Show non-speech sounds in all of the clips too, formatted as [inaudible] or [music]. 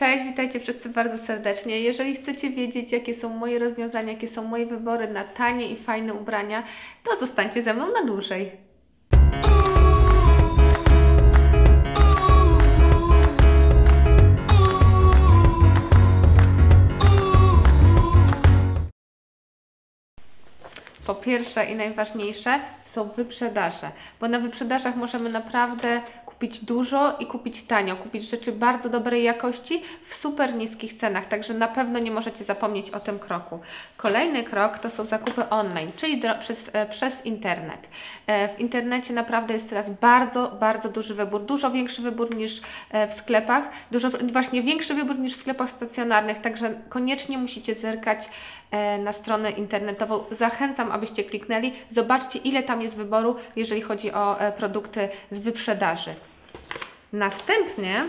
Cześć, witajcie wszyscy bardzo serdecznie. Jeżeli chcecie wiedzieć, jakie są moje rozwiązania, jakie są moje wybory na tanie i fajne ubrania, to zostańcie ze mną na dłużej. Po pierwsze i najważniejsze są wyprzedaże, bo na wyprzedażach możemy naprawdę kupić dużo i kupić tanio, kupić rzeczy bardzo dobrej jakości w super niskich cenach, także na pewno nie możecie zapomnieć o tym kroku. Kolejny krok to są zakupy online, czyli przez, e, przez internet. E, W internecie naprawdę jest teraz bardzo, bardzo duży wybór, dużo większy wybór niż e, w sklepach, dużo właśnie większy wybór niż w sklepach stacjonarnych, także koniecznie musicie zerkać na stronę internetową. Zachęcam, abyście kliknęli, zobaczcie ile tam jest wyboru, jeżeli chodzi o produkty z wyprzedaży. Następnie,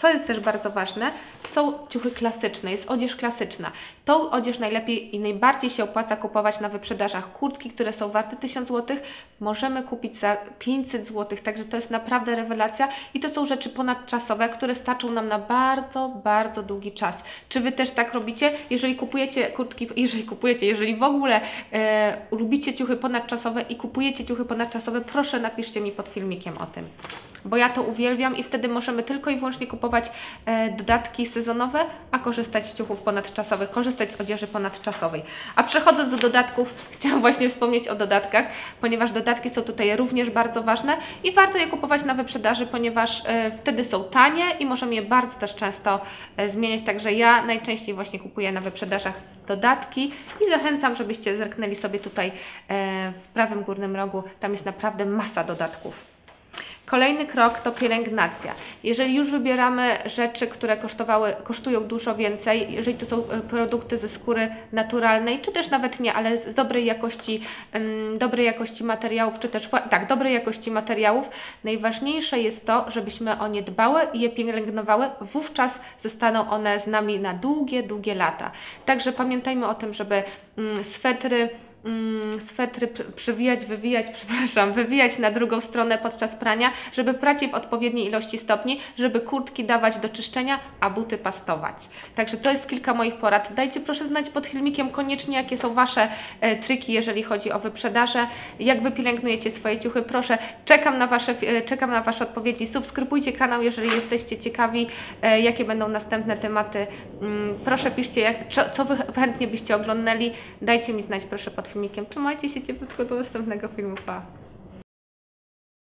co jest też bardzo ważne, są ciuchy klasyczne, jest odzież klasyczna. Tą odzież najlepiej i najbardziej się opłaca kupować na wyprzedażach. Kurtki, które są warte 1000 zł, możemy kupić za 500 zł, także to jest naprawdę rewelacja i to są rzeczy ponadczasowe, które starczą nam na bardzo, bardzo długi czas. Czy Wy też tak robicie? Jeżeli kupujecie kurtki, [laughs] jeżeli kupujecie, jeżeli w ogóle e, lubicie ciuchy ponadczasowe i kupujecie ciuchy ponadczasowe, proszę napiszcie mi pod filmikiem o tym bo ja to uwielbiam i wtedy możemy tylko i wyłącznie kupować e, dodatki sezonowe, a korzystać z ciuchów ponadczasowych, korzystać z odzieży ponadczasowej. A przechodząc do dodatków, [laughs] chciałam właśnie wspomnieć o dodatkach, ponieważ dodatki są tutaj również bardzo ważne i warto je kupować na wyprzedaży, ponieważ e, wtedy są tanie i możemy je bardzo też często e, zmieniać, także ja najczęściej właśnie kupuję na wyprzedażach dodatki i zachęcam, żebyście zerknęli sobie tutaj w prawym górnym rogu, tam jest naprawdę masa dodatków. Kolejny krok to pielęgnacja. Jeżeli już wybieramy rzeczy, które kosztowały, kosztują dużo więcej, jeżeli to są e, produkty ze skóry naturalnej, czy też nawet nie, ale z dobrej jakości, dobrej jakości materiałów, czy też tak, dobrej jakości materiałów, najważniejsze jest to, żebyśmy o nie dbały i je pielęgnowały, wówczas zostaną one z nami na długie, długie lata. Także pamiętajmy o tym, żeby mm, swetry mm, swetry przy- przywijać, wywijać, [laughs] przepraszam, wywijać na drugą stronę podczas prania, żeby prać je w odpowiedniej ilości stopni, żeby kurtki dawać do czyszczenia, a buty pastować. Także to jest kilka moich porad. Dajcie proszę znać pod filmikiem koniecznie, jakie są Wasze e, triki, jeżeli chodzi o wyprzedaże, jak Wy pielęgnujecie swoje ciuchy. Proszę, czekam na Wasze, e, czekam na Wasze odpowiedzi. Subskrybujcie kanał, jeżeli jesteście ciekawi, e, jakie będą następne tematy. Mm, Proszę piszcie, jak, co, co Wy chętnie byście oglądali. Dajcie mi znać proszę pod filmikiem. Trzymajcie się ciepłutko do następnego filmu. Pa!